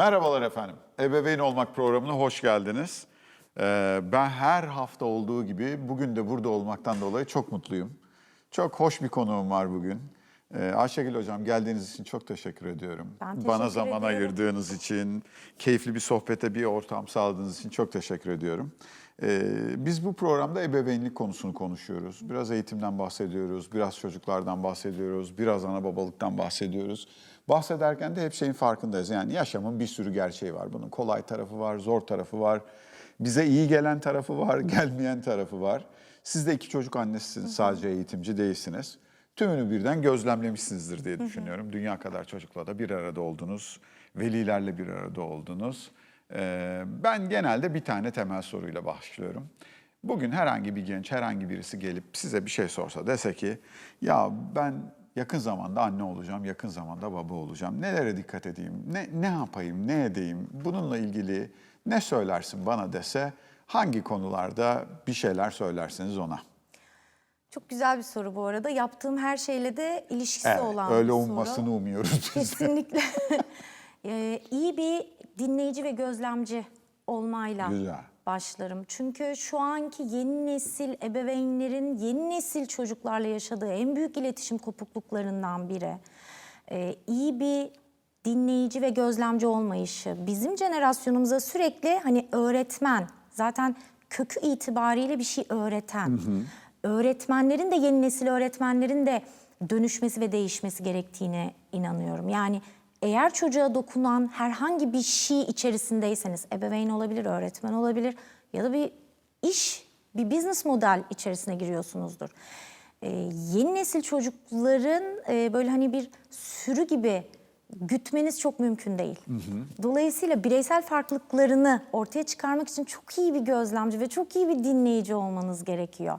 Merhabalar efendim. Ebeveyn Olmak programına hoş geldiniz. Ee, ben her hafta olduğu gibi bugün de burada olmaktan dolayı çok mutluyum. Çok hoş bir konuğum var bugün. Ee, Ayşegül Hocam geldiğiniz için çok teşekkür ediyorum. Ben teşekkür Bana zaman ederim. ayırdığınız için, keyifli bir sohbete bir ortam sağladığınız için çok teşekkür ediyorum. Ee, biz bu programda ebeveynlik konusunu konuşuyoruz. Biraz eğitimden bahsediyoruz, biraz çocuklardan bahsediyoruz, biraz ana babalıktan bahsediyoruz. Bahsederken de hep şeyin farkındayız. Yani yaşamın bir sürü gerçeği var. Bunun kolay tarafı var, zor tarafı var. Bize iyi gelen tarafı var, gelmeyen tarafı var. Siz de iki çocuk annesisiniz, sadece eğitimci değilsiniz. Tümünü birden gözlemlemişsinizdir diye düşünüyorum. Dünya kadar çocukla da bir arada oldunuz, velilerle bir arada oldunuz. Ee, ben genelde bir tane temel soruyla başlıyorum. Bugün herhangi bir genç, herhangi birisi gelip size bir şey sorsa dese ki ya ben yakın zamanda anne olacağım, yakın zamanda baba olacağım. Nelere dikkat edeyim, ne, ne yapayım, ne edeyim, bununla ilgili ne söylersin bana dese hangi konularda bir şeyler söylersiniz ona? Çok güzel bir soru bu arada. Yaptığım her şeyle de ilişkisi Evet, olan öyle bir soru. umuyoruz biz. Kesinlikle. Ee, iyi bir dinleyici ve gözlemci olmayla Güzel. Başlarım. Çünkü şu anki yeni nesil ebeveynlerin yeni nesil çocuklarla yaşadığı en büyük iletişim kopukluklarından biri. Ee, iyi bir dinleyici ve gözlemci olmayışı. Bizim jenerasyonumuza sürekli hani öğretmen, zaten kökü itibariyle bir şey öğreten. Öğretmenlerin de yeni nesil öğretmenlerin de dönüşmesi ve değişmesi gerektiğine inanıyorum. Yani eğer çocuğa dokunan herhangi bir şey içerisindeyseniz, ebeveyn olabilir, öğretmen olabilir ya da bir iş, bir business model içerisine giriyorsunuzdur. Ee, yeni nesil çocukların e, böyle hani bir sürü gibi gütmeniz çok mümkün değil. Dolayısıyla bireysel farklılıklarını ortaya çıkarmak için çok iyi bir gözlemci ve çok iyi bir dinleyici olmanız gerekiyor.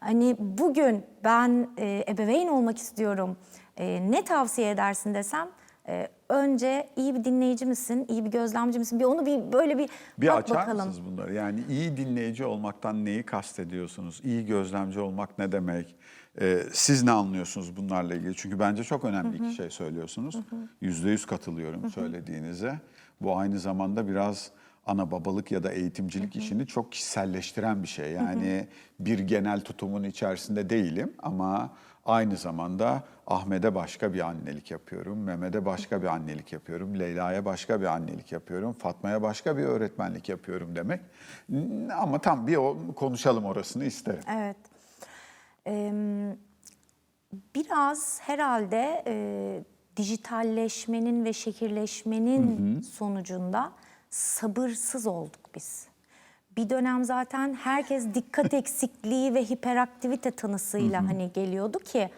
Hani bugün ben e, ebeveyn olmak istiyorum, e, ne tavsiye edersin desem, e, önce iyi bir dinleyici misin, iyi bir gözlemci misin? Bir onu bir böyle bir, Bir bak açar bakalım. mısınız bunları? Yani iyi dinleyici olmaktan neyi kastediyorsunuz? İyi gözlemci olmak ne demek? Ee, siz ne anlıyorsunuz bunlarla ilgili? Çünkü bence çok önemli iki şey söylüyorsunuz. Yüzde yüz katılıyorum söylediğinize. Bu aynı zamanda biraz ana babalık ya da eğitimcilik işini çok kişiselleştiren bir şey. Yani bir genel tutumun içerisinde değilim ama aynı zamanda Ahmet'e başka bir annelik yapıyorum, Mehmet'e başka bir annelik yapıyorum, Leyla'ya başka bir annelik yapıyorum, Fatma'ya başka bir öğretmenlik yapıyorum demek. Ama tam bir o, konuşalım orasını isterim. Evet. Ee, biraz herhalde e, dijitalleşmenin ve şehirleşmenin sonucunda sabırsız olduk biz. Bir dönem zaten herkes dikkat eksikliği ve hiperaktivite tanısıyla hani geliyordu ki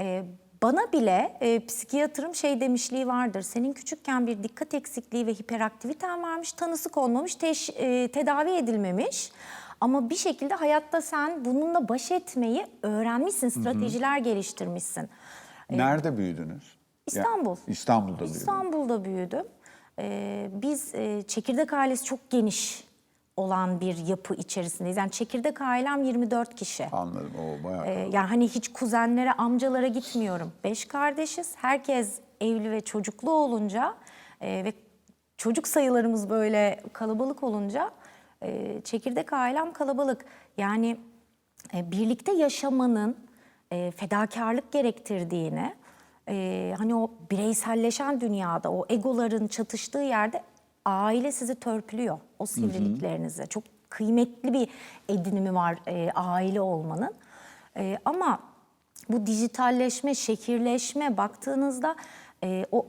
e, bana bile e, psikiyatrım şey demişliği vardır. Senin küçükken bir dikkat eksikliği ve hiperaktiviten varmış, tanısı konmamış, teş- e, tedavi edilmemiş. Ama bir şekilde hayatta sen bununla baş etmeyi öğrenmişsin, stratejiler geliştirmişsin. Nerede büyüdünüz? İstanbul. Ya, İstanbul'da büyüdüm. İstanbul'da büyüdüm. Ee, biz e, çekirdek ailesi çok geniş olan bir yapı içerisindeyiz. Yani çekirdek ailem 24 kişi. Anladım. O bayağı. Ee, yani hani hiç kuzenlere, amcalara gitmiyorum. Beş kardeşiz. Herkes evli ve çocuklu olunca e, ve çocuk sayılarımız böyle kalabalık olunca e, çekirdek ailem kalabalık. Yani e, birlikte yaşamanın e, fedakarlık gerektirdiğini, e, hani o bireyselleşen dünyada, o egoların çatıştığı yerde aile sizi törpülüyor. O sivriliklerinizi. Çok kıymetli bir edinimi var e, aile olmanın. E, ama bu dijitalleşme, şekilleşme baktığınızda e, o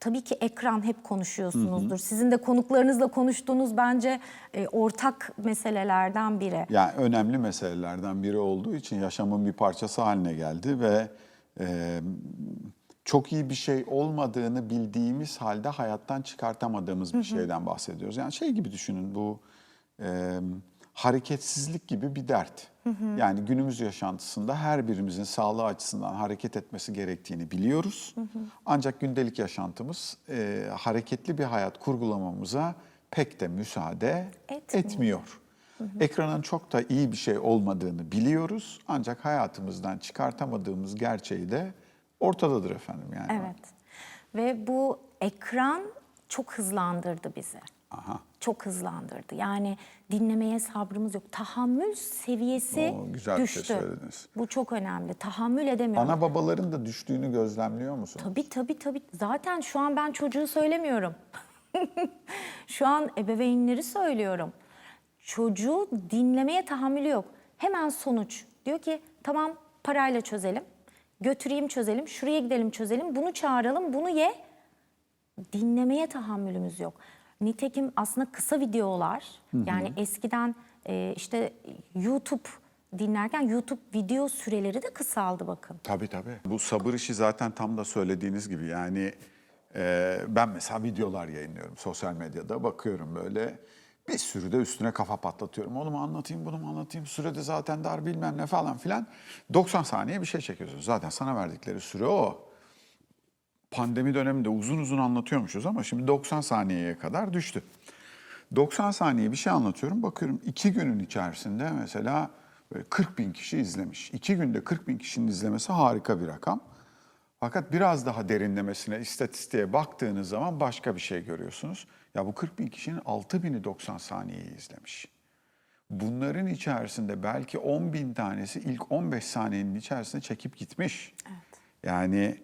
tabii ki ekran hep konuşuyorsunuzdur. Sizin de konuklarınızla konuştuğunuz bence e, ortak meselelerden biri. Yani önemli meselelerden biri olduğu için yaşamın bir parçası haline geldi ve e, çok iyi bir şey olmadığını bildiğimiz halde hayattan çıkartamadığımız bir şeyden bahsediyoruz. Yani şey gibi düşünün bu e, hareketsizlik gibi bir dert. Yani günümüz yaşantısında her birimizin sağlığı açısından hareket etmesi gerektiğini biliyoruz. Ancak gündelik yaşantımız e, hareketli bir hayat kurgulamamıza pek de müsaade Etmiyor. etmiyor. Ekranın çok da iyi bir şey olmadığını biliyoruz ancak hayatımızdan çıkartamadığımız gerçeği de ortadadır efendim yani. Evet. Ve bu ekran çok hızlandırdı bizi. Aha. Çok hızlandırdı. Yani dinlemeye sabrımız yok. Tahammül seviyesi Oo, güzel bir şey düştü. söylediniz. Bu çok önemli. Tahammül edemiyorum. Ana babaların da düştüğünü gözlemliyor musun? Tabii tabii tabii. Zaten şu an ben çocuğu söylemiyorum. şu an ebeveynleri söylüyorum. Çocuğu dinlemeye tahammülü yok. Hemen sonuç. Diyor ki tamam parayla çözelim. Götüreyim çözelim. Şuraya gidelim çözelim. Bunu çağıralım. Bunu ye. Dinlemeye tahammülümüz yok. Nitekim aslında kısa videolar yani eskiden e, işte YouTube dinlerken YouTube video süreleri de kısaldı bakın. Tabii tabii. Bu sabır işi zaten tam da söylediğiniz gibi yani e, ben mesela videolar yayınlıyorum sosyal medyada bakıyorum böyle bir sürü de üstüne kafa patlatıyorum. Onu mu anlatayım bunu mu anlatayım sürede zaten dar bilmem ne falan filan. 90 saniye bir şey çekiyorsunuz zaten sana verdikleri süre o. Pandemi döneminde uzun uzun anlatıyormuşuz ama şimdi 90 saniyeye kadar düştü. 90 saniye bir şey anlatıyorum. Bakıyorum iki günün içerisinde mesela böyle 40 bin kişi izlemiş. İki günde 40 bin kişinin izlemesi harika bir rakam. Fakat biraz daha derinlemesine istatistiğe baktığınız zaman başka bir şey görüyorsunuz. Ya bu 40 bin kişinin 6 bini 90 saniyeyi izlemiş. Bunların içerisinde belki 10 bin tanesi ilk 15 saniyenin içerisinde çekip gitmiş. Yani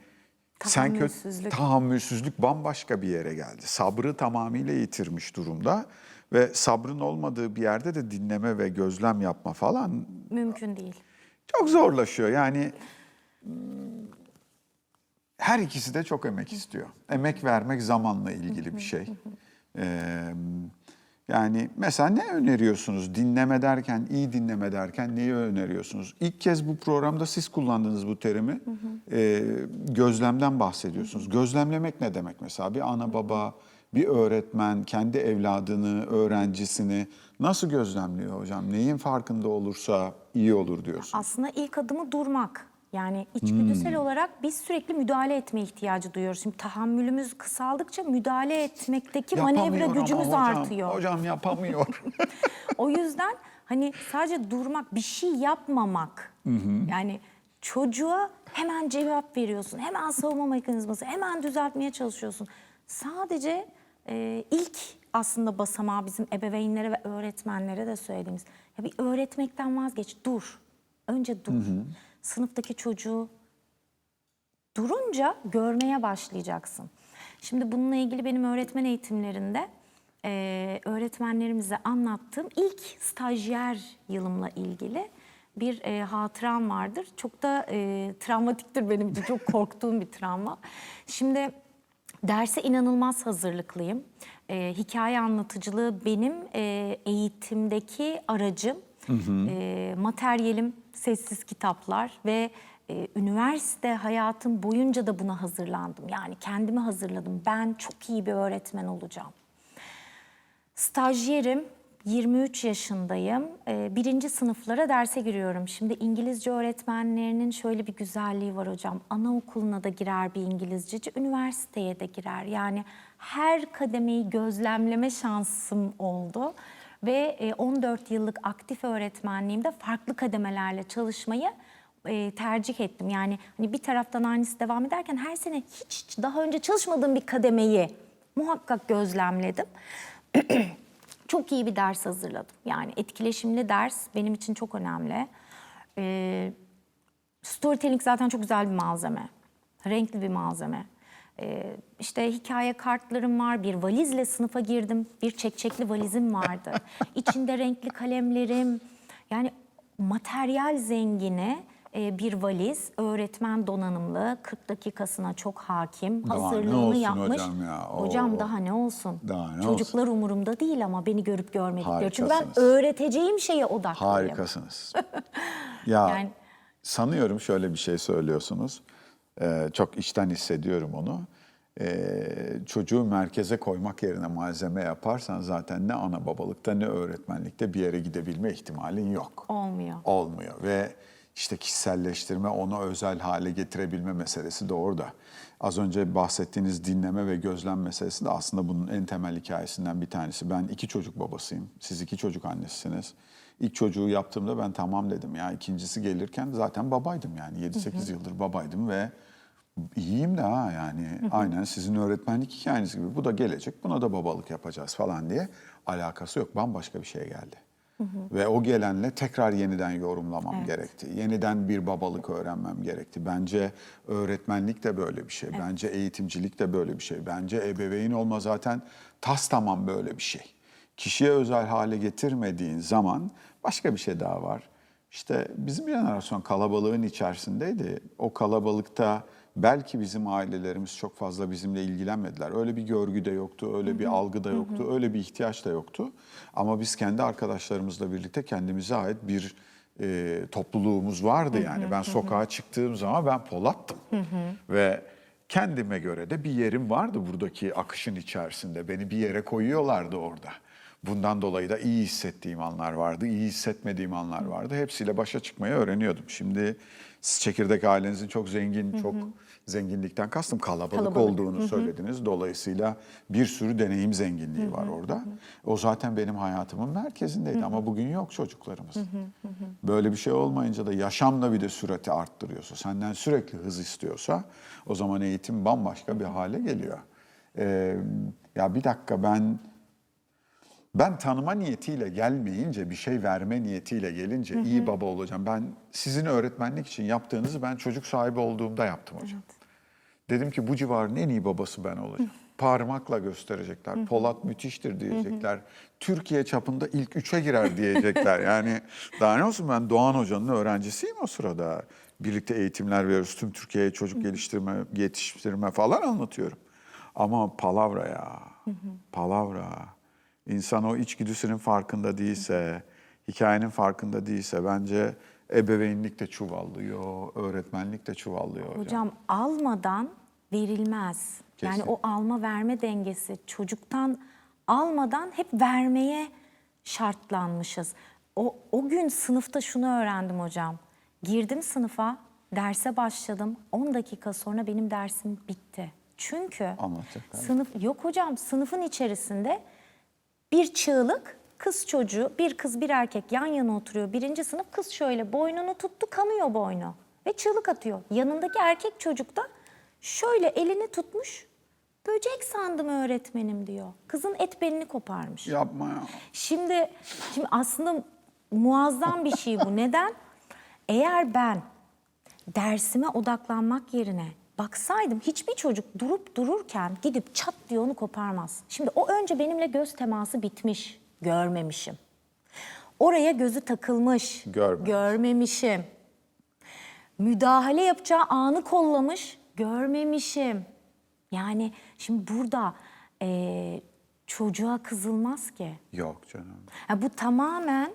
sen kötü Tahammülsüzlük. bambaşka bir yere geldi. Sabrı tamamıyla yitirmiş durumda ve sabrın olmadığı bir yerde de dinleme ve gözlem yapma falan Mümkün değil. çok zorlaşıyor. Yani her ikisi de çok emek istiyor. Emek vermek zamanla ilgili bir şey. Ee, yani mesela ne öneriyorsunuz? Dinleme derken, iyi dinleme derken neyi öneriyorsunuz? İlk kez bu programda siz kullandınız bu terimi. Ee, gözlemden bahsediyorsunuz. Gözlemlemek ne demek mesela? Bir ana baba, bir öğretmen kendi evladını, öğrencisini nasıl gözlemliyor hocam? Neyin farkında olursa iyi olur diyorsun. Aslında ilk adımı durmak. Yani içgüdüsel Hmm. olarak biz sürekli müdahale etme ihtiyacı duyuyoruz. Şimdi tahammülümüz kısaldıkça müdahale etmekteki manevra Yapamıyor ama gücümüz hocam, artıyor. Hocam yapamıyor. O yüzden hani sadece durmak, bir şey yapmamak. Yani çocuğa hemen cevap veriyorsun. Hemen savunma mekanizması, hemen düzeltmeye çalışıyorsun. Sadece e, ilk aslında basamağı bizim ebeveynlere ve öğretmenlere de söylediğimiz. Ya bir öğretmekten vazgeç, dur. Önce dur. Sınıftaki çocuğu durunca görmeye başlayacaksın. Şimdi bununla ilgili benim öğretmen eğitimlerinde e, öğretmenlerimize anlattığım ilk stajyer yılımla ilgili bir e, hatıram vardır. Çok da e, travmatiktir benim için. Çok korktuğum bir travma. Şimdi derse inanılmaz hazırlıklıyım. E, hikaye anlatıcılığı benim e, eğitimdeki aracım. E, materyalim sessiz kitaplar ve e, üniversite hayatım boyunca da buna hazırlandım. Yani kendimi hazırladım. Ben çok iyi bir öğretmen olacağım. Stajyerim, 23 yaşındayım. Ee, birinci sınıflara derse giriyorum. Şimdi İngilizce öğretmenlerinin şöyle bir güzelliği var hocam. Anaokuluna da girer bir İngilizceci, üniversiteye de girer. Yani her kademeyi gözlemleme şansım oldu. Ve e, 14 yıllık aktif öğretmenliğimde farklı kademelerle çalışmayı e, tercih ettim. Yani hani bir taraftan aynısı devam ederken her sene hiç daha önce çalışmadığım bir kademeyi muhakkak gözlemledim. çok iyi bir ders hazırladım. Yani etkileşimli ders benim için çok önemli. Ee, storytelling zaten çok güzel bir malzeme. Renkli bir malzeme. Ee, işte hikaye kartlarım var. Bir valizle sınıfa girdim. Bir çekçekli valizim vardı. İçinde renkli kalemlerim. Yani materyal zengini e, bir valiz. Öğretmen donanımlı. 40 dakikasına çok hakim. Daha Hazırlığını olsun yapmış. hocam ya, oo. Hocam daha ne olsun? Daha ne Çocuklar umurumda değil ama beni görüp görmedikleri. Çünkü ben öğreteceğim şeye odaklıyım. Harikasınız. ya Yani- sanıyorum şöyle bir şey söylüyorsunuz. Ee, çok içten hissediyorum onu. Ee, çocuğu merkeze koymak yerine malzeme yaparsan zaten ne ana babalıkta ne öğretmenlikte bir yere gidebilme ihtimalin yok. Olmuyor. Olmuyor ve işte kişiselleştirme, onu özel hale getirebilme meselesi de orada. Az önce bahsettiğiniz dinleme ve gözlem meselesi de aslında bunun en temel hikayesinden bir tanesi. Ben iki çocuk babasıyım, siz iki çocuk annesisiniz. İlk çocuğu yaptığımda ben tamam dedim ya. ikincisi gelirken zaten babaydım yani 7-8 yıldır babaydım ve İyiyim de ha yani aynen sizin öğretmenlik hikayeniz gibi. Bu da gelecek buna da babalık yapacağız falan diye alakası yok. Bambaşka bir şey geldi. Ve o gelenle tekrar yeniden yorumlamam gerekti. Yeniden bir babalık öğrenmem gerekti. Bence öğretmenlik de böyle bir şey. Bence eğitimcilik de böyle bir şey. Bence ebeveyn olma zaten tas tamam böyle bir şey. Kişiye özel hale getirmediğin zaman başka bir şey daha var. İşte bizim jenerasyon kalabalığın içerisindeydi. O kalabalıkta belki bizim ailelerimiz çok fazla bizimle ilgilenmediler. Öyle bir görgü de yoktu, öyle bir algı da yoktu, öyle bir ihtiyaç da yoktu. Ama biz kendi arkadaşlarımızla birlikte kendimize ait bir e, topluluğumuz vardı yani. Ben sokağa çıktığım zaman ben Polat'tım. Ve kendime göre de bir yerim vardı buradaki akışın içerisinde. Beni bir yere koyuyorlardı orada. Bundan dolayı da iyi hissettiğim anlar vardı, iyi hissetmediğim anlar vardı. Hepsiyle başa çıkmayı öğreniyordum. Şimdi siz çekirdek ailenizin çok zengin, çok zenginlikten kastım kalabalık, Kalabalık. olduğunu söylediniz. Dolayısıyla bir sürü deneyim zenginliği var orada. O zaten benim hayatımın merkezindeydi ama bugün yok çocuklarımız. Böyle bir şey olmayınca da yaşamla bir de sürati arttırıyorsa, senden sürekli hız istiyorsa o zaman eğitim bambaşka bir hale geliyor. Ee, ya bir dakika ben ben tanıma niyetiyle gelmeyince, bir şey verme niyetiyle gelince iyi baba olacağım. Ben sizin öğretmenlik için yaptığınızı ben çocuk sahibi olduğumda yaptım hocam. Dedim ki bu civarın en iyi babası ben olacağım. Parmakla gösterecekler. Polat müthiştir diyecekler. Türkiye çapında ilk üçe girer diyecekler. Yani daha ne olsun ben Doğan Hoca'nın öğrencisiyim o sırada. Birlikte eğitimler veriyoruz. Tüm Türkiye'ye çocuk geliştirme, yetiştirme falan anlatıyorum. Ama palavra ya. Palavra. İnsan o içgüdüsünün farkında değilse, hikayenin farkında değilse bence ebeveynlik de çuvallıyor, öğretmenlik de çuvallıyor hocam. Hocam almadan verilmez. Yani Kesin. o alma verme dengesi çocuktan almadan hep vermeye şartlanmışız. O, o gün sınıfta şunu öğrendim hocam. Girdim sınıfa, derse başladım. 10 dakika sonra benim dersim bitti. Çünkü Anlatacaklar. sınıf yok hocam sınıfın içerisinde bir çığlık kız çocuğu bir kız bir erkek yan yana oturuyor. Birinci sınıf kız şöyle boynunu tuttu kanıyor boynu ve çığlık atıyor. Yanındaki erkek çocuk da şöyle elini tutmuş böcek sandım öğretmenim diyor. Kızın et belini koparmış. Yapma ya. Şimdi, şimdi aslında muazzam bir şey bu. Neden? Eğer ben dersime odaklanmak yerine baksaydım hiçbir çocuk durup dururken gidip çat diye onu koparmaz. Şimdi o önce benimle göz teması bitmiş, görmemişim. Oraya gözü takılmış, Görmemiş. görmemişim. Müdahale yapacağı anı kollamış, görmemişim. Yani şimdi burada eee, çocuğa kızılmaz ki. Yok canım. Ha, bu tamamen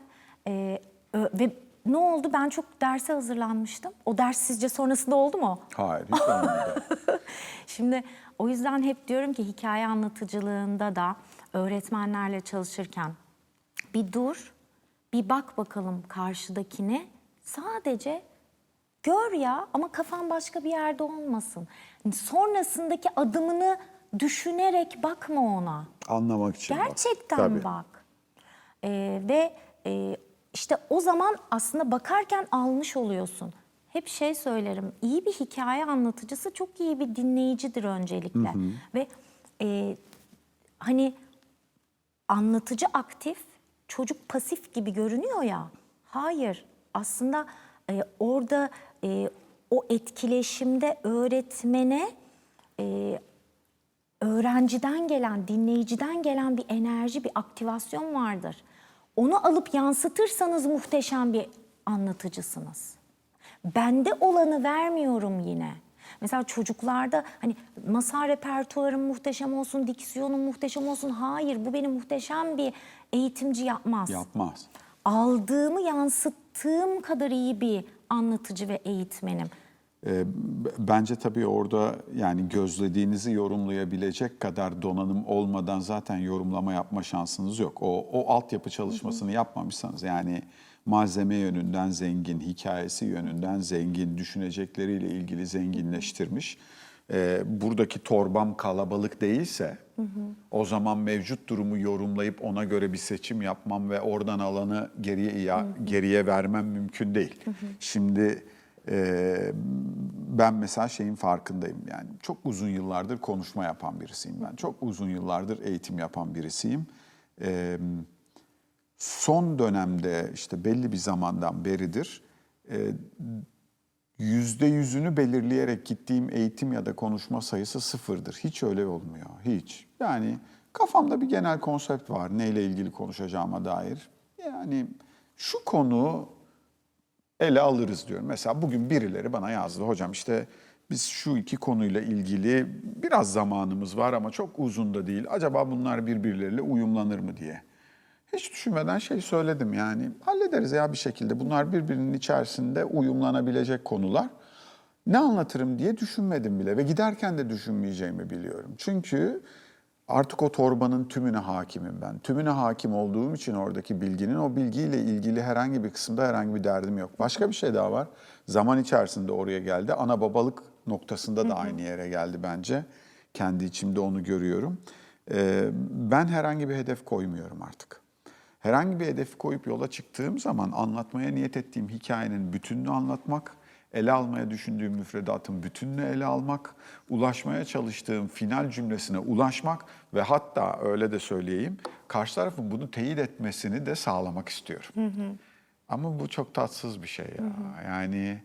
e, ö- ve ne oldu? Ben çok derse hazırlanmıştım. O ders sizce sonrasında oldu mu? Hayır hiç olmadı. Şimdi o yüzden hep diyorum ki hikaye anlatıcılığında da öğretmenlerle çalışırken bir dur, bir bak bakalım karşıdakine. Sadece gör ya ama kafan başka bir yerde olmasın. Sonrasındaki adımını düşünerek bakma ona. Anlamak için bak. Gerçekten Tabii. bak. Ee, ve e, işte o zaman aslında bakarken almış oluyorsun. Hep şey söylerim, iyi bir hikaye anlatıcısı çok iyi bir dinleyicidir öncelikle. Ve e, hani anlatıcı aktif, çocuk pasif gibi görünüyor ya. Hayır, aslında e, orada e, o etkileşimde öğretmene e, öğrenciden gelen, dinleyiciden gelen bir enerji, bir aktivasyon vardır. Onu alıp yansıtırsanız muhteşem bir anlatıcısınız. Bende olanı vermiyorum yine. Mesela çocuklarda hani masal repertuarım muhteşem olsun, diksiyonum muhteşem olsun. Hayır bu beni muhteşem bir eğitimci yapmaz. Yapmaz. Aldığımı yansıttığım kadar iyi bir anlatıcı ve eğitmenim. Ee, bence tabii orada yani gözlediğinizi yorumlayabilecek kadar donanım olmadan zaten yorumlama yapma şansınız yok. O, o altyapı çalışmasını yapmamışsanız yani malzeme yönünden zengin, hikayesi yönünden zengin, düşünecekleriyle ilgili zenginleştirmiş. Ee, buradaki torbam kalabalık değilse o zaman mevcut durumu yorumlayıp ona göre bir seçim yapmam ve oradan alanı geriye geriye vermem mümkün değil. Şimdi Ee, ben mesela şeyin farkındayım yani çok uzun yıllardır konuşma yapan birisiyim ben. Çok uzun yıllardır eğitim yapan birisiyim. Ee, son dönemde işte belli bir zamandan beridir e, yüzde yüzünü belirleyerek gittiğim eğitim ya da konuşma sayısı sıfırdır. Hiç öyle olmuyor, hiç. Yani kafamda bir genel konsept var neyle ilgili konuşacağıma dair. Yani şu konu ele alırız diyorum. Mesela bugün birileri bana yazdı. Hocam işte biz şu iki konuyla ilgili biraz zamanımız var ama çok uzun da değil. Acaba bunlar birbirleriyle uyumlanır mı diye. Hiç düşünmeden şey söyledim yani hallederiz ya bir şekilde. Bunlar birbirinin içerisinde uyumlanabilecek konular. Ne anlatırım diye düşünmedim bile ve giderken de düşünmeyeceğimi biliyorum. Çünkü artık o torbanın tümüne hakimim ben. Tümüne hakim olduğum için oradaki bilginin o bilgiyle ilgili herhangi bir kısımda herhangi bir derdim yok. Başka bir şey daha var. Zaman içerisinde oraya geldi. Ana babalık noktasında da aynı yere geldi bence. Kendi içimde onu görüyorum. Ee, ben herhangi bir hedef koymuyorum artık. Herhangi bir hedef koyup yola çıktığım zaman anlatmaya niyet ettiğim hikayenin bütününü anlatmak, ele almaya düşündüğüm müfredatın bütününü ele almak, ulaşmaya çalıştığım final cümlesine ulaşmak ve hatta öyle de söyleyeyim, karşı tarafın bunu teyit etmesini de sağlamak istiyorum. Ama bu çok tatsız bir şey ya. Yani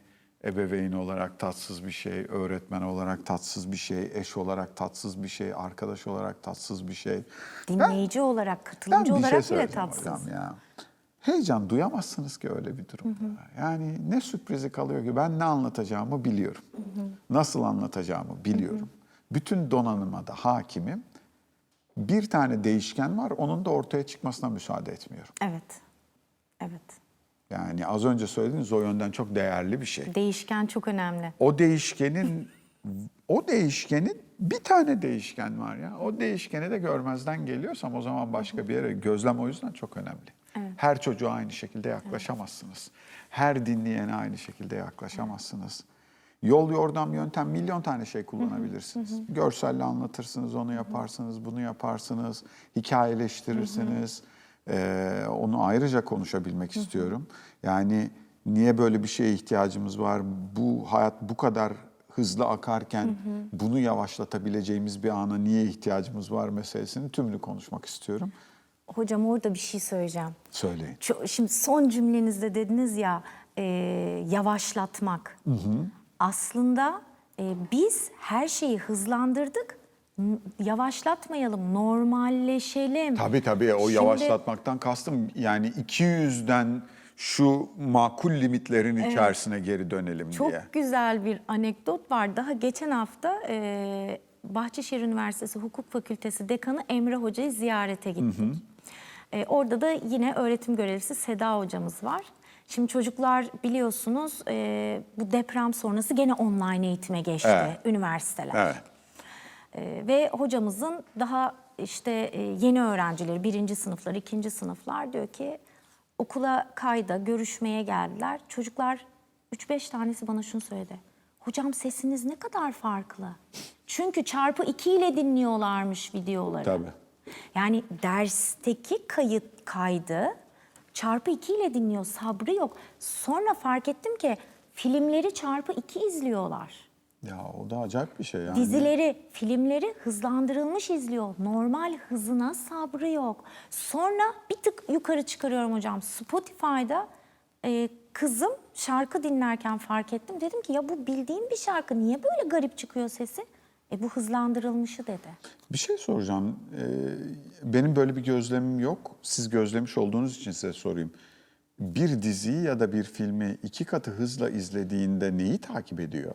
ebeveyn olarak tatsız bir şey, öğretmen olarak tatsız bir şey, eş olarak tatsız bir şey, arkadaş olarak tatsız bir şey. Ben- Dinleyici olarak, ben katılımcı bir şey olarak bile söyleyeceğim tatsız. ya. Heyecan duyamazsınız ki öyle bir durumda. Yani ne sürprizi kalıyor ki ben ne anlatacağımı biliyorum. Nasıl anlatacağımı biliyorum. Bütün donanıma da hakimim. Bir tane değişken var, onun da ortaya çıkmasına müsaade etmiyorum. Evet. Evet. Yani az önce söylediğiniz o yönden çok değerli bir şey. Değişken çok önemli. O değişkenin o değişkenin bir tane değişken var ya. O değişkeni de görmezden geliyorsam o zaman başka bir yere gözlem o yüzden çok önemli. Her çocuğa aynı şekilde yaklaşamazsınız. Her dinleyene aynı şekilde yaklaşamazsınız. Yol, yordam, yöntem milyon tane şey kullanabilirsiniz. Görselle anlatırsınız, onu yaparsınız, bunu yaparsınız, hikayeleştirirsiniz. Ee, onu ayrıca konuşabilmek istiyorum. Yani niye böyle bir şeye ihtiyacımız var? Bu hayat bu kadar hızlı akarken bunu yavaşlatabileceğimiz bir ana niye ihtiyacımız var meselesini tümünü konuşmak istiyorum. Hocam orada bir şey söyleyeceğim. Söyleyin. Ço- Şimdi son cümlenizde dediniz ya e, yavaşlatmak. Aslında e, biz her şeyi hızlandırdık. N- Yavaşlatmayalım, normalleşelim. Tabii tabii o Şimdi- yavaşlatmaktan kastım yani 200'den şu makul limitlerin içerisine geri dönelim Çok diye. güzel bir anekdot var. Daha geçen hafta e, Bahçeşehir Üniversitesi Hukuk Fakültesi Dekanı Emre Hoca'yı ziyarete gittik. E, orada da yine öğretim görevlisi Seda hocamız var. Şimdi çocuklar biliyorsunuz e, bu deprem sonrası gene online eğitime geçti Evet. üniversiteler. Evet. Ee, ve hocamızın daha işte e, yeni öğrencileri, birinci sınıflar, ikinci sınıflar diyor ki okula kayda, görüşmeye geldiler. Çocuklar 3-5 tanesi bana şunu söyledi. Hocam sesiniz ne kadar farklı. Çünkü çarpı 2 ile dinliyorlarmış videoları. Tabii. Yani dersteki kayıt kaydı çarpı 2 ile dinliyor, sabrı yok. Sonra fark ettim ki filmleri çarpı 2 izliyorlar. Ya o da acayip bir şey yani. Dizileri, filmleri hızlandırılmış izliyor. Normal hızına sabrı yok. Sonra bir tık yukarı çıkarıyorum hocam. Spotify'da e, kızım şarkı dinlerken fark ettim. Dedim ki ya bu bildiğim bir şarkı niye böyle garip çıkıyor sesi? E bu hızlandırılmışı dedi. Bir şey soracağım. Ee, benim böyle bir gözlemim yok. Siz gözlemiş olduğunuz için size sorayım. Bir diziyi ya da bir filmi iki katı hızla izlediğinde neyi takip ediyor?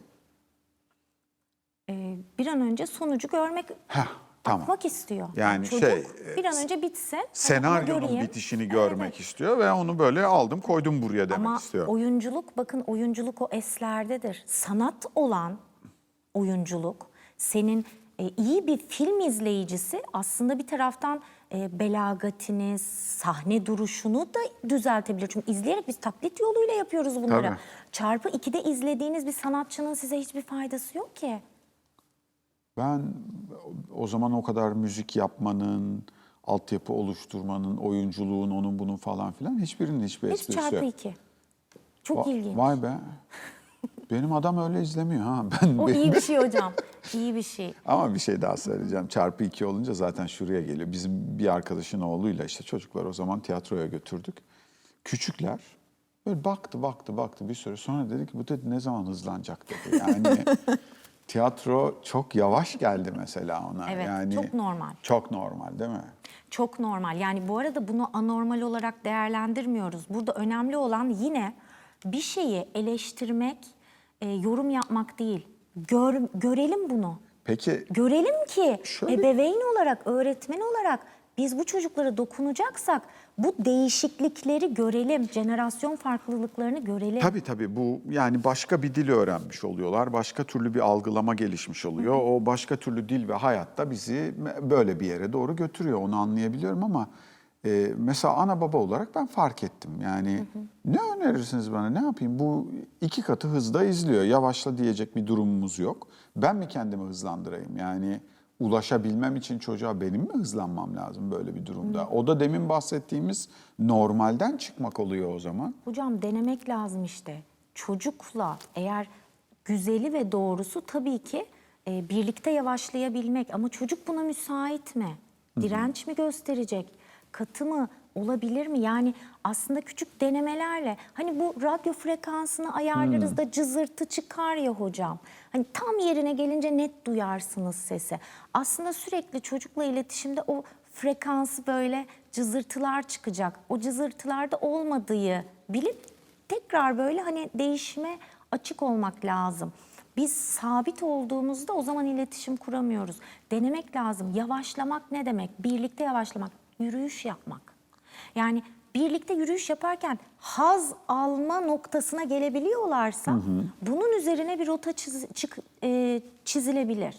E, bir an önce sonucu görmek, Heh, tamam. bakmak istiyor. Yani Çocuk şey, bir an önce bitse. hani onu Senaryonun göreyim. bitişini görmek istiyor ve onu böyle aldım koydum buraya demek Ama istiyor. oyunculuk bakın oyunculuk o eslerdedir. Sanat olan oyunculuk senin e, iyi bir film izleyicisi aslında bir taraftan e, belagatini, sahne duruşunu da düzeltebilir. Çünkü izleyerek biz taklit yoluyla yapıyoruz bunları. Tabii. Çarpı 2'de izlediğiniz bir sanatçının size hiçbir faydası yok ki. Ben o zaman o kadar müzik yapmanın, altyapı oluşturmanın, oyunculuğun, onun bunun falan filan hiçbirinin hiçbir Hiç esprisi çarpı yok. 2. Çok Va- ilginç. Vay be. Benim adam öyle izlemiyor ha. Ben O benim- iyi bir şey hocam. İyi bir şey. Ama bir şey daha söyleyeceğim. Çarpı iki olunca zaten şuraya geliyor. Bizim bir arkadaşın oğluyla işte çocuklar o zaman tiyatroya götürdük. Küçükler böyle baktı baktı baktı bir süre sonra dedi ki bu dedi ne zaman hızlanacak dedi. Yani tiyatro çok yavaş geldi mesela ona. Evet, yani çok normal. Çok normal değil mi? Çok normal. Yani bu arada bunu anormal olarak değerlendirmiyoruz. Burada önemli olan yine bir şeyi eleştirmek, e, yorum yapmak değil. Gör, görelim bunu. Peki Görelim ki Şöyle- ebeveyn olarak, öğretmen olarak biz bu çocuklara dokunacaksak bu değişiklikleri görelim, jenerasyon farklılıklarını görelim. Tabii tabii bu yani başka bir dil öğrenmiş oluyorlar. Başka türlü bir algılama gelişmiş oluyor. O başka türlü dil ve hayatta bizi böyle bir yere doğru götürüyor. Onu anlayabiliyorum ama e, mesela ana baba olarak ben fark ettim. Yani ne önerirsiniz bana ne yapayım? Bu iki katı hızda izliyor. Yavaşla diyecek bir durumumuz yok. Ben mi kendimi hızlandırayım? Yani ulaşabilmem için çocuğa benim mi hızlanmam lazım böyle bir durumda? O da demin bahsettiğimiz normalden çıkmak oluyor o zaman. Hocam denemek lazım işte. Çocukla eğer güzeli ve doğrusu tabii ki e, birlikte yavaşlayabilmek ama çocuk buna müsait mi? Direnç mi gösterecek? Katı mı? Olabilir mi? Yani aslında küçük denemelerle hani bu radyo frekansını ayarlarız da cızırtı çıkar ya hocam. Hani tam yerine gelince net duyarsınız sesi. Aslında sürekli çocukla iletişimde o frekansı böyle cızırtılar çıkacak. O cızırtılarda olmadığı bilip tekrar böyle hani değişime açık olmak lazım. Biz sabit olduğumuzda o zaman iletişim kuramıyoruz. Denemek lazım. Yavaşlamak ne demek? Birlikte yavaşlamak, yürüyüş yapmak. Yani birlikte yürüyüş yaparken haz alma noktasına gelebiliyorlarsa bunun üzerine bir rota çiz- çık- e, çizilebilir.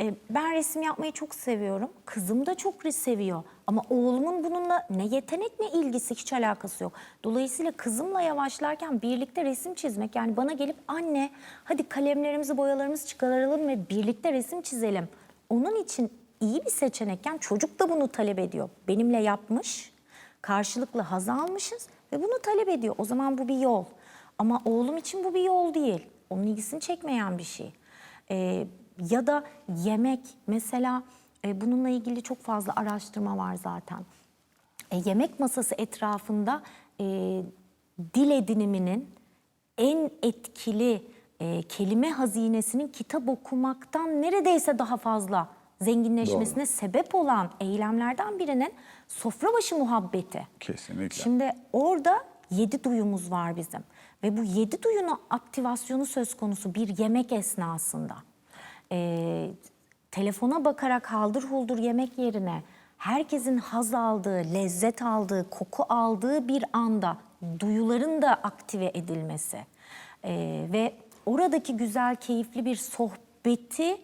E, Ben resim yapmayı çok seviyorum. Kızım da çok seviyor. Ama oğlumun bununla ne yetenek ne ilgisi hiç alakası yok. Dolayısıyla kızımla yavaşlarken birlikte resim çizmek yani bana gelip anne hadi kalemlerimizi boyalarımızı çıkaralım ve birlikte resim çizelim. Onun için iyi bir seçenekken çocuk da bunu talep ediyor. Benimle yapmış, karşılıklı haz almışız ve bunu talep ediyor. O zaman bu bir yol. Ama oğlum için bu bir yol değil. Onun ilgisini çekmeyen bir şey. Ee, ya da yemek mesela e, bununla ilgili çok fazla araştırma var zaten. E, yemek masası etrafında e, dil ediniminin en etkili e, kelime hazinesinin kitap okumaktan neredeyse daha fazla zenginleşmesine sebep olan eylemlerden birinin sofra başı muhabbeti. Kesinlikle. Şimdi orada yedi duyumuz var bizim. Ve bu yedi duyunun aktivasyonu söz konusu bir yemek esnasında. Ee, telefona bakarak haldır huldur yemek yerine herkesin haz aldığı, lezzet aldığı, koku aldığı bir anda duyuların da aktive edilmesi. Ee, ve oradaki güzel, keyifli bir sohbeti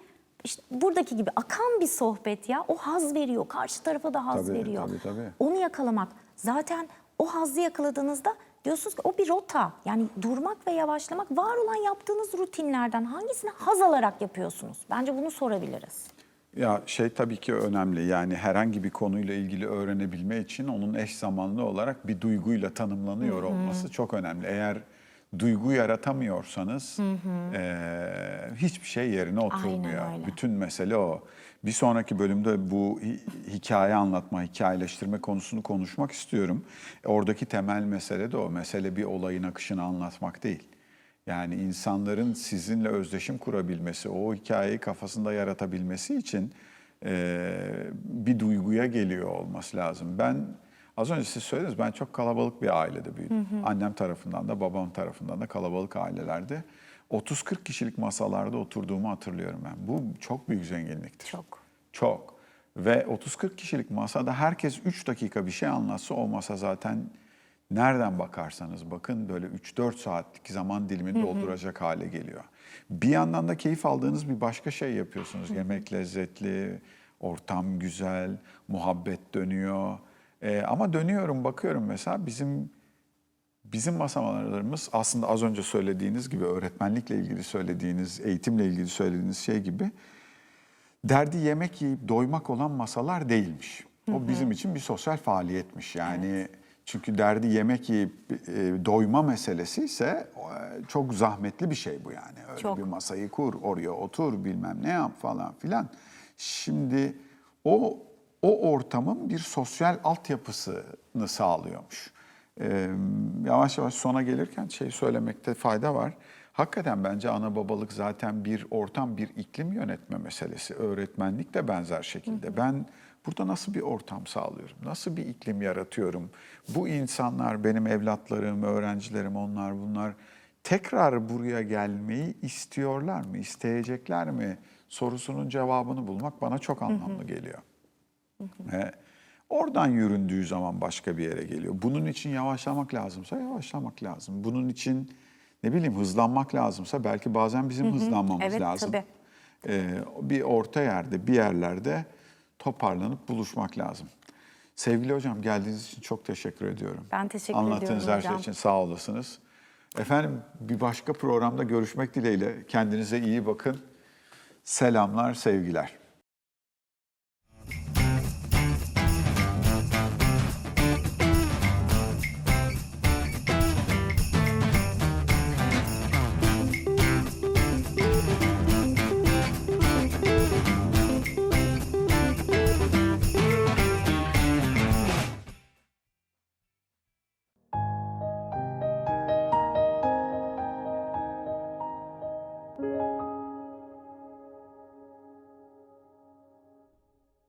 işte buradaki gibi akan bir sohbet ya o haz veriyor. Karşı tarafa da haz Tabii, veriyor. tabii, tabii. Onu yakalamak. Zaten o hazzı yakaladığınızda diyorsunuz ki o bir rota. Yani durmak ve yavaşlamak var olan yaptığınız rutinlerden hangisini haz alarak yapıyorsunuz? Bence bunu sorabiliriz. Ya şey tabii ki önemli yani herhangi bir konuyla ilgili öğrenebilme için onun eş zamanlı olarak bir duyguyla tanımlanıyor olması çok önemli. Eğer duygu yaratamıyorsanız eee, hiçbir şey yerine oturmuyor. Bütün mesele o. Bir sonraki bölümde bu hi- hikaye anlatma, hikayeleştirme konusunu konuşmak istiyorum. Oradaki temel mesele de o. Mesele bir olayın akışını anlatmak değil. Yani insanların sizinle özdeşim kurabilmesi, o hikayeyi kafasında yaratabilmesi için eee, bir duyguya geliyor olması lazım. Ben az önce siz söylediniz, ben çok kalabalık bir ailede büyüdüm. Annem tarafından da babam tarafından da kalabalık ailelerde. 30-40 kişilik masalarda oturduğumu hatırlıyorum ben. Bu çok büyük zenginliktir. Çok. Çok. Ve 30-40 kişilik masada herkes 3 dakika bir şey anlatsa o masa zaten nereden bakarsanız bakın böyle 3-4 saatlik zaman dilimini dolduracak hale geliyor. Bir yandan da keyif aldığınız bir başka şey yapıyorsunuz. Yemek lezzetli, ortam güzel, muhabbet dönüyor. Ee, ama dönüyorum bakıyorum mesela bizim Bizim masamalarımız aslında az önce söylediğiniz gibi öğretmenlikle ilgili söylediğiniz, eğitimle ilgili söylediğiniz şey gibi derdi yemek yiyip doymak olan masalar değilmiş. O bizim için bir sosyal faaliyetmiş. Yani Çünkü derdi yemek yiyip e, doyma meselesi ise e, çok zahmetli bir şey bu yani. Öyle Çok. bir masayı kur, oraya otur, bilmem ne yap falan filan. Şimdi o o ortamın bir sosyal altyapısını sağlıyormuş. Ee, yavaş yavaş sona gelirken şey söylemekte fayda var. Hakikaten bence ana babalık zaten bir ortam, bir iklim yönetme meselesi. Öğretmenlik de benzer şekilde. Ben burada nasıl bir ortam sağlıyorum? Nasıl bir iklim yaratıyorum? Bu insanlar, benim evlatlarım, öğrencilerim, onlar bunlar tekrar buraya gelmeyi istiyorlar mı, isteyecekler mi sorusunun cevabını bulmak bana çok anlamlı geliyor. Ve oradan yüründüğü zaman başka bir yere geliyor. Bunun için yavaşlamak lazımsa yavaşlamak lazım. Bunun için ne bileyim hızlanmak lazımsa belki bazen bizim hızlanmamız Evet, lazım. tabii. Ee, bir orta yerde, bir yerlerde toparlanıp buluşmak lazım. Sevgili hocam geldiğiniz için çok teşekkür ediyorum. Ben teşekkür Anlattığınız ediyorum her şey için sağ olasınız. Efendim bir başka programda görüşmek dileğiyle. Kendinize iyi bakın. Selamlar, sevgiler.